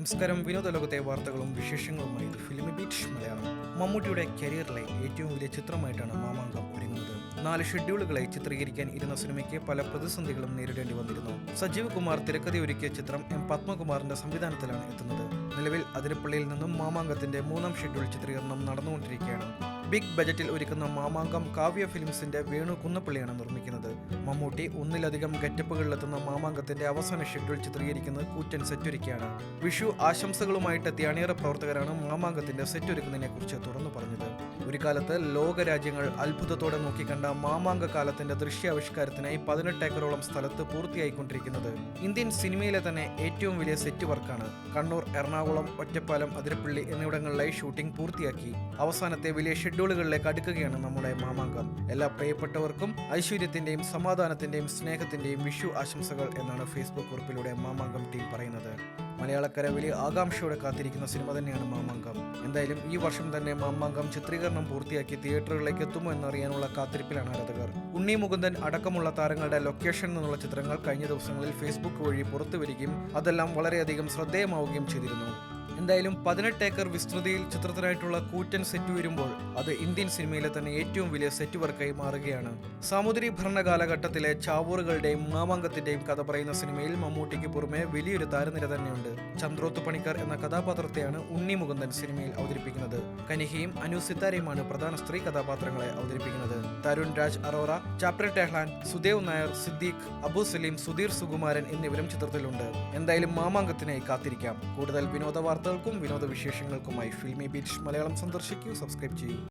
നമസ്കാരം. വിനോദ ലോകത്തെ വാർത്തകളും വിശേഷങ്ങളുമായി ഇത് ഫിലിമി ബീച്ച് മലയാളം. മമ്മൂട്ടിയുടെ കരിയറിലെ ഏറ്റവും വലിയ ചിത്രമായിട്ടാണ് മാമാങ്കം ഒരുങ്ങുന്നത്. നാല് ഷെഡ്യൂളുകളെ ചിത്രീകരിക്കാൻ ഇരുന്ന സിനിമയ്ക്ക് പല പ്രതിസന്ധികളും നേരിടേണ്ടി വന്നിരുന്നു. സജീവ് കുമാർ തിരക്കഥ ഒരുക്കിയ ചിത്രം എം പത്മകുമാറിന്റെ സംവിധാനത്തിലാണ് എത്തുന്നത്. നിലവിൽ അതിരപ്പള്ളിയിൽ നിന്നും മാമാങ്കത്തിന്റെ മൂന്നാം ഷെഡ്യൂൾ ചിത്രീകരണം നടന്നുകൊണ്ടിരിക്കുകയാണ്. ബിഗ് ബജറ്റിൽ ഒരുക്കുന്ന മാമാങ്കം കാവ്യ ഫിലിംസിന്റെ വേണു കുന്നപ്പള്ളിയാണ് നിർമ്മിക്കുന്നത്. മമ്മൂട്ടി ഒന്നിലധികം ഗെറ്റപ്പുകളിലെത്തുന്ന മാമാങ്കത്തിന്റെ അവസാന ഷെഡ്യൂൾ ചിത്രീകരിക്കുന്നത് കൂറ്റൻ സെറ്റൊരുക്കിയാണ്. വിഷു ആശംസകളുമായിട്ടെത്തിയ അണിയറ പ്രവർത്തകരാണ് മാമാങ്കത്തിന്റെ സെറ്റൊരുക്കുന്നതിനെ കുറിച്ച് തുറന്നു പറഞ്ഞത്. ഒരു കാലത്ത് ലോകരാജ്യങ്ങൾ അത്ഭുതത്തോടെ നോക്കിക്കണ്ട മാമാങ്ക കാലത്തിന്റെ ദൃശ്യാവിഷ്കാരത്തിനായി പതിനെട്ട് ഏക്കറോളം സ്ഥലത്ത് പൂർത്തിയായിക്കൊണ്ടിരിക്കുന്നത്. ഇന്ത്യൻ സിനിമയിലെ തന്നെ ഏറ്റവും വലിയ സെറ്റ് വർക്കാണ്. കണ്ണൂർ എറണാകുളം ഒറ്റപ്പാലം അതിരപ്പള്ളി എന്നിവിടങ്ങളിലായി ഷൂട്ടിംഗ് പൂർത്തിയാക്കി. അവസാനത്തെ വലിയ ഷെഡ്യൂളുകളിലേക്ക് അടുക്കുകയാണ് നമ്മുടെ മാമാങ്കം. എല്ലാ പ്രിയപ്പെട്ടവർക്കും ഐശ്വര്യത്തിന്റെയും സമാധാനത്തിന്റെയും സ്നേഹത്തിന്റെയും വിഷു ആശംസകൾ എന്നാണ് ഫേസ്ബുക്ക് കുറിപ്പിലൂടെ മാമാങ്കം ടീം പറയുന്നത്. മലയാളക്കര വലിയ ആകാംക്ഷയോടെ കാത്തിരിക്കുന്ന സിനിമ തന്നെയാണ് മാമാങ്കം. എന്തായാലും ഈ വർഷം തന്നെ മാമാങ്കം ചിത്രീകരണം പൂർത്തിയാക്കി തിയേറ്ററുകളിലേക്ക് എത്തുമോ എന്നറിയാനുള്ള കാത്തിരിപ്പിലാണ് ആരാധകർ. ഉണ്ണി മുകുന്ദൻ അടക്കമുള്ള താരങ്ങളുടെ ലൊക്കേഷൻ നിന്നുള്ള ചിത്രങ്ങൾ കഴിഞ്ഞ ദിവസങ്ങളിൽ ഫേസ്ബുക്ക് വഴി പുറത്തുവരികയും അതെല്ലാം വളരെയധികം ശ്രദ്ധേയമാവുകയും ചെയ്തിരുന്നു. എന്തായാലും പതിനെട്ട് ഏക്കർ വിസ്തൃതിയിൽ ചിത്രത്തിനായിട്ടുള്ള കൂറ്റൻ സെറ്റ് വരുമ്പോൾ അത് ഇന്ത്യൻ സിനിമയിലെ തന്നെ ഏറ്റവും വലിയ സെറ്റ് വർക്കായി മാറുകയാണ്. സാമുദ്രി ഭരണ കാലഘട്ടത്തിലെ ചാവൂറുകളുടെയും മാമാങ്കത്തിന്റെയും കഥ പറയുന്ന സിനിമയിൽ മമ്മൂട്ടിക്ക് പുറമെ വലിയൊരു താരനിര തന്നെയുണ്ട്. ചന്ദ്രോത്ത് പണിക്കർ എന്ന കഥാപാത്രത്തെയാണ് ഉണ്ണി മുകുന്ദൻ സിനിമയിൽ അവതരിപ്പിക്കുന്നത്. കനിഹയും അനു സിത്താരയുമാണ് പ്രധാന സ്ത്രീ കഥാപാത്രങ്ങളെ അവതരിപ്പിക്കുന്നത്. തരുൺ രാജ് അറോറ ചാപ്റ്റർ ടെഹ്ലാൻ സുദേവ് നായർ സിദ്ദീഖ് അബു സലീം സുധീർ സുകുമാരൻ എന്നിവരും ചിത്രത്തിലുണ്ട്. എന്തായാലും മാമാങ്കത്തിനായി കാത്തിരിക്കാം. കൂടുതൽ വിനോദ വാർത്തകൾക്കും വിനോദ വിശേഷങ്ങൾക്കുമായി ഫിൽമി ബീച്ച് മലയാളം സന്ദർശിക്കൂ. സബ്സ്ക്രൈബ് ചെയ്യൂ.